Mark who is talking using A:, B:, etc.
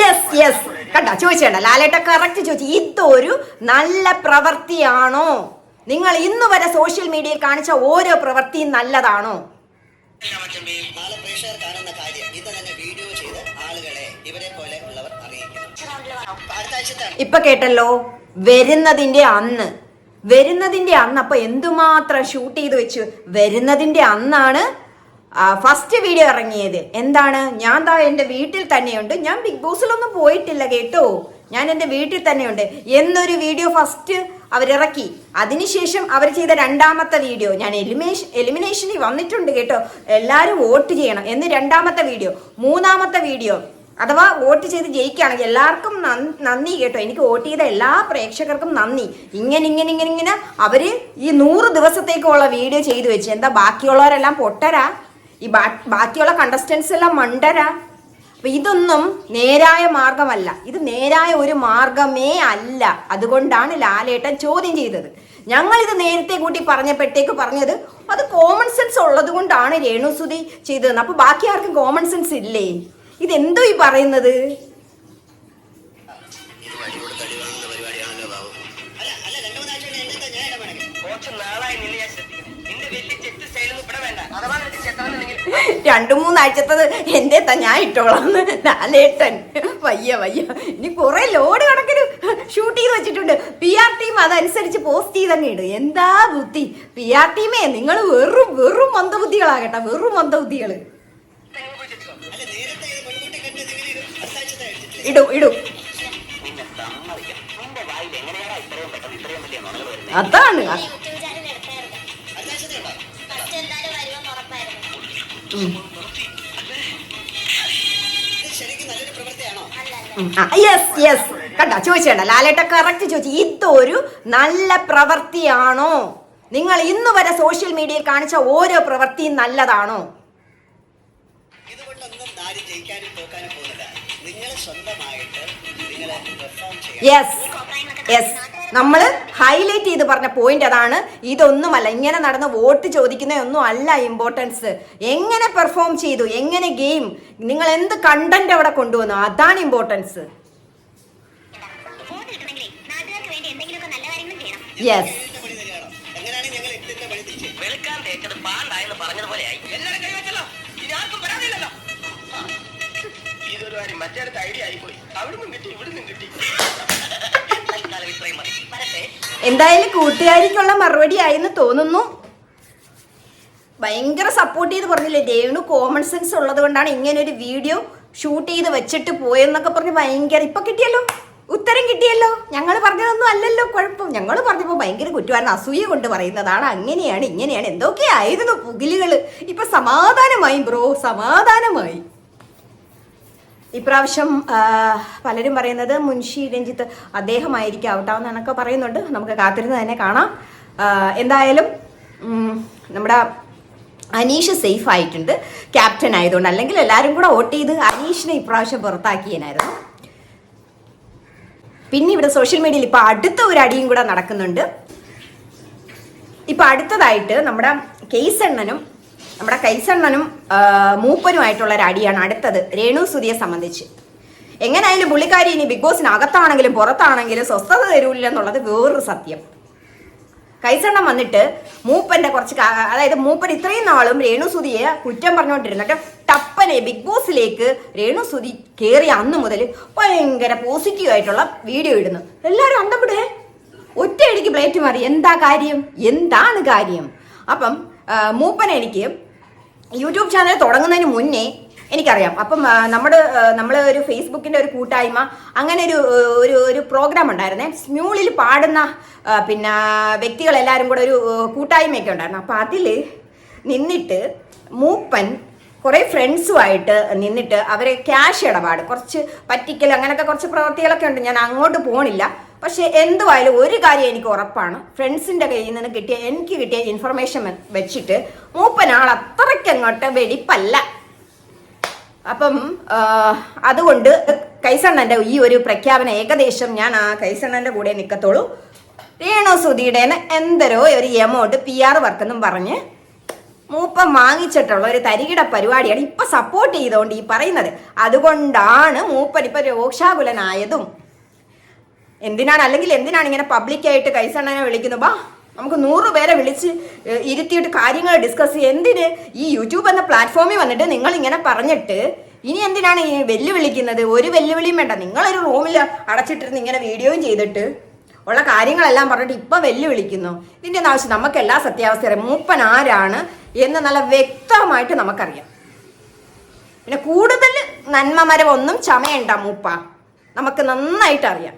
A: Yes yes കണ്ട? ചോദിച്ചേണ്ട ലാലേട്ട correct ചോദിച്ചു. ഇതൊരു നല്ല പ്രവൃത്തിയാണോ നിങ്ങൾ ഇന്ന് വരെ സോഷ്യൽ മീഡിയയിൽ കാണിച്ച ഓരോ പ്രവൃത്തിയും നല്ലതാണോ? ഇപ്പൊ കേട്ടല്ലോ വരുന്നതിന്റെ അന്ന്. വരുന്നതിന്റെ അന്ന് അപ്പൊ എന്തുമാത്രം ഷൂട്ട് ചെയ്ത് വെച്ചു? വരുന്നതിന്റെ അന്നാണ് ഫസ്റ്റ് വീഡിയോ ഇറങ്ങിയത്. എന്താണ്? ഞാൻ താ എന്റെ വീട്ടിൽ തന്നെയുണ്ട്. ഞാൻ ബിഗ് ബോസിലൊന്നും പോയിട്ടില്ല കേട്ടോ. ഞാൻ എന്റെ വീട്ടിൽ തന്നെയുണ്ട്. എന്നൊരു വീഡിയോ ഫസ്റ്റ് അവരിറക്കി. അതിനുശേഷം അവർ ചെയ്ത രണ്ടാമത്തെ വീഡിയോ ഞാൻ എലിമിനേഷൻ എലിമിനേഷനിൽ വന്നിട്ടുണ്ട് കേട്ടോ. എല്ലാവരും വോട്ട് ചെയ്യണം എന്ന് രണ്ടാമത്തെ വീഡിയോ മൂന്നാമത്തെ വീഡിയോ അഥവാ വോട്ട് ചെയ്ത് ജയിക്കുകയാണെങ്കിൽ എല്ലാവർക്കും നന്ദി കേട്ടോ. എനിക്ക് വോട്ട് ചെയ്ത എല്ലാ പ്രേക്ഷകർക്കും നന്ദി. ഇങ്ങനെ ഇങ്ങനെ ഇങ്ങനെ ഇങ്ങനെ അവർ ഈ നൂറ് ദിവസത്തേക്കുള്ള വീഡിയോ ചെയ്തു വെച്ച്. എന്താ ബാക്കിയുള്ളവരെല്ലാം പൊട്ടരാ? ഈ ബാ- ബാക്കിയുള്ള കണ്ടസ്റ്റൻസ് എല്ലാം മണ്ടര. അപ്പൊ ഇതൊന്നും നേരായ മാർഗമല്ല. ഇത് നേരായ ഒരു മാർഗമേ അല്ല. അതുകൊണ്ടാണ് ലാലേട്ടൻ ചോദ്യം ചെയ്തത്. ഞങ്ങൾ ഇത് നേരത്തെ കൂട്ടി പറഞ്ഞപ്പോഴത്തേക്ക് പറഞ്ഞത് അത് കോമൺ സെൻസ് ഉള്ളത് കൊണ്ടാണ് രേണുസുതി ചെയ്തതെന്ന്. അപ്പൊ ബാക്കി ആർക്കും കോമൺ സെൻസ് ഇല്ലേ? ഇതെന്തോ ഈ പറയുന്നത്?
B: കുറച്ച് നാളായി നിന്നെ ഞാൻ
A: രണ്ടു മൂന്നാഴ്ചത്തത് എന്റെ താ ഞാൻ ഇട്ടോളാം. ലാലേട്ടൻ വയ്യ വയ്യ. ഇനി കുറെ ലോഡ് കണക്കിന് ഷൂട്ട് ചെയ്ത് വെച്ചിട്ടുണ്ട്. പി ആർ ടീം അതനുസരിച്ച് പോസ്റ്റ് ചെയ്തങ്ങ് ഇടും. എന്താ ബുദ്ധി? പി ആർ ടീമേ നിങ്ങൾ വെറും വെറും മന്ദബുദ്ധികളാകട്ടെ. വെറും
C: മന്ദബുദ്ധികൾ ഇടും
A: ഇടും.
D: ചെത്തോ
A: യെസ് യെസ് കണ്ട? ചോദിച്ചേണ്ട. ലാലേട്ട കറക്റ്റ് ചോദിച്ചു. ഇതൊരു നല്ല പ്രവൃത്തിയാണോ നിങ്ങൾ ഇന്ന് വരെ സോഷ്യൽ മീഡിയയിൽ കാണിച്ച ഓരോ പ്രവൃത്തിയും നല്ലതാണോ? യെസ് യെസ് നമ്മൾ ഹൈലൈറ്റ് ചെയ്ത് പറഞ്ഞ പോയിന്റ് അതാണ്. ഇതൊന്നുമല്ല ഇങ്ങനെ നടന്ന് വോട്ട് ചോദിക്കുന്ന ഒന്നും അല്ല ഇമ്പോർട്ടൻസ് എങ്ങനെ പെർഫോം ചെയ്തു? എങ്ങനെ ഗെയിം നിങ്ങൾ എന്ത് കണ്ടന്റ് അവിടെ കൊണ്ടുവന്നു? അതാണ് ഇമ്പോർട്ടൻസ് യെസ്
B: ഇതൊരു ഐഡിയ ആയിപ്പോയി. അവിടുന്നും കിട്ടി ഇവിടുന്നും കിട്ടി.
A: എന്തായാലും കൂട്ടുകാരിക്കുള്ള മറുപടി ആയെന്ന് തോന്നുന്നു. ഭയങ്കര സപ്പോർട്ട് ചെയ്ത് പറഞ്ഞില്ലേ? രേണു കോമൺ സെൻസ് ഉള്ളത് കൊണ്ടാണ് ഇങ്ങനെ ഒരു വീഡിയോ ഷൂട്ട് ചെയ്ത് വെച്ചിട്ട് പോയെന്നൊക്കെ പറഞ്ഞ് ഭയങ്കര ഇപ്പൊ കിട്ടിയല്ലോ? ഉത്തരം കിട്ടിയല്ലോ? ഞങ്ങൾ പറഞ്ഞതൊന്നും അല്ലല്ലോ കുഴപ്പം. ഞങ്ങൾ പറഞ്ഞപ്പോൾ ഭയങ്കര കുറ്റവാണ്. അസൂയ കൊണ്ട് പറയുന്നതാണ്. അങ്ങനെയാണ് ഇങ്ങനെയാണ്. എന്തൊക്കെയായിരുന്നു പുകിലുകൾ ഇപ്പൊ സമാധാനമായി ബ്രോ സമാധാനമായി. ഇപ്രാവശ്യം പലരും പറയുന്നത് മുൻഷി രഞ്ജിത്ത് അദ്ദേഹമായിരിക്കും ഔട്ടാവുന്ന എന്നൊക്കെ പറയുന്നുണ്ട്. നമുക്ക് കാത്തിരുന്ന് തന്നെ കാണാം. എന്തായാലും നമ്മുടെ അനീഷ് സേഫ് ആയിട്ടുണ്ട്. ക്യാപ്റ്റൻ ആയതുകൊണ്ട് അല്ലെങ്കിൽ എല്ലാവരും കൂടെ വോട്ട് ചെയ്ത് അനീഷിനെ ഇപ്രാവശ്യം പുറത്താക്കിയനായിരുന്നു. പിന്നെ ഇവിടെ സോഷ്യൽ മീഡിയയിൽ ഇപ്പൊ അടുത്ത ഒരു അടിയും കൂടെ നടക്കുന്നുണ്ട്. ഇപ്പൊ അടുത്തതായിട്ട് നമ്മുടെ കേസണ്ണനും നമ്മുടെ കൈസണ്ണനും മൂപ്പനുമായിട്ടുള്ള ഒരു അടിയാണ് അടുത്തത് രേണു സുതിയെ സംബന്ധിച്ച്. എങ്ങനെയായാലും പുള്ളിക്കാരി ഇനി ബിഗ് ബോസിനകത്താണെങ്കിലും പുറത്താണെങ്കിലും സ്വസ്ഥത തരൂല്ല എന്നുള്ളത് വേറൊരു സത്യം. കൈസണ്ണം വന്നിട്ട് മൂപ്പന്റെ കുറച്ച് അതായത് മൂപ്പൻ ഇത്രയും നാളും രേണു സുതിയെ കുറ്റം പറഞ്ഞുകൊണ്ടിരുന്നിട്ട് ടപ്പനെ ബിഗ് ബോസിലേക്ക് രേണു സുതി കയറിയ അന്ന് മുതൽ ഭയങ്കര പോസിറ്റീവ് ആയിട്ടുള്ള വീഡിയോ ഇടുന്നു. എല്ലാവരും അന്തപ്പെടേ? ഒറ്റയടിക്ക് പ്ലേറ്റ് മാറി. എന്താ കാര്യം? എന്താണ് കാര്യം? അപ്പം മൂപ്പൻ എനിക്ക് യൂട്യൂബ് ചാനൽ തുടങ്ങുന്നതിന് മുന്നേ എനിക്കറിയാം. അപ്പം നമ്മുടെ നമ്മൾ ഒരു ഫേസ്ബുക്കിന്റെ ഒരു കൂട്ടായ്മ അങ്ങനെ ഒരു ഒരു ഒരു പ്രോഗ്രാം ഉണ്ടായിരുന്നേ. സ്മ്യൂളിൽ പാടുന്ന പിന്നെ വ്യക്തികളെല്ലാവരും കൂടെ ഒരു കൂട്ടായ്മയൊക്കെ ഉണ്ടായിരുന്നു. അപ്പം അതിൽ നിന്നിട്ട് മൂപ്പൻ കുറേ ഫ്രണ്ട്സുമായിട്ട് നിന്നിട്ട് അവരെ ക്യാഷ് ഇടപാട് കുറച്ച് പറ്റിക്കൽ അങ്ങനത്തെ കുറച്ച് പ്രവൃത്തികളൊക്കെ ഉണ്ട്. ഞാൻ അങ്ങോട്ട് പോണില്ല. പക്ഷെ എന്തുവായാലും ഒരു കാര്യം എനിക്ക് ഉറപ്പാണ്. ഫ്രണ്ട്സിന്റെ കയ്യിൽ നിന്ന് കിട്ടിയ എനിക്ക് കിട്ടിയ ഇൻഫർമേഷൻ വെച്ചിട്ട് മൂപ്പനാൾ അത്രയ്ക്ക് അങ്ങോട്ട് വെടിപ്പല്ല. അപ്പം അതുകൊണ്ട് കൈസണ്ണന്റെ ഈ ഒരു പ്രഖ്യാപനം ഏകദേശം ഞാൻ ആ കൈസണ്ണന്റെ കൂടെ നിൽക്കത്തുള്ളൂ രേണു സുധിയുടെ എന്തരോ ഒരു എമൗണ്ട് പി ആർ വർക്കെന്നും പറഞ്ഞ് മൂപ്പൻ വാങ്ങിച്ചിട്ടുള്ള ഒരു തരികിട പരിപാടിയാണ് ഇപ്പൊ സപ്പോർട്ട് ചെയ്തുകൊണ്ട് ഈ പറയുന്നത്. അതുകൊണ്ടാണ് മൂപ്പൻ ഇപ്പൊ രോക്ഷാകുലനായതും. എന്തിനാണ്? അല്ലെങ്കിൽ എന്തിനാണ് ഇങ്ങനെ പബ്ലിക്കായിട്ട് കൈസണ്ണനെ വിളിക്കുന്നത്? ബാ നമുക്ക് നൂറ് പേരെ വിളിച്ച് ഇരുത്തിയിട്ട് കാര്യങ്ങൾ ഡിസ്കസ് എന്തിന്? ഈ യൂട്യൂബ് എന്ന പ്ലാറ്റ്ഫോമിൽ വന്നിട്ട് നിങ്ങൾ ഇങ്ങനെ പറഞ്ഞിട്ട് ഇനി എന്തിനാണ് ഈ വെല്ലുവിളിക്കുന്നത്? ഒരു വെല്ലുവിളിയും വേണ്ട. നിങ്ങളൊരു റൂമിൽ അടച്ചിട്ടിരുന്ന് ഇങ്ങനെ വീഡിയോയും ചെയ്തിട്ട് ഉള്ള കാര്യങ്ങളെല്ലാം പറഞ്ഞിട്ട് ഇപ്പം വെല്ലുവിളിക്കുന്നു. ഇതിന്റെ ഒന്നും ആവശ്യം നമുക്ക് എല്ലാ സത്യാവസ്ഥ അറിയാം മൂപ്പൻ ആരാണ് എന്ന് നല്ല വ്യക്തമായിട്ട് നമുക്കറിയാം. പിന്നെ കൂടുതൽ നന്മമരം ഒന്നും ചമയണ്ട മൂപ്പ. നമുക്ക് നന്നായിട്ട് അറിയാം.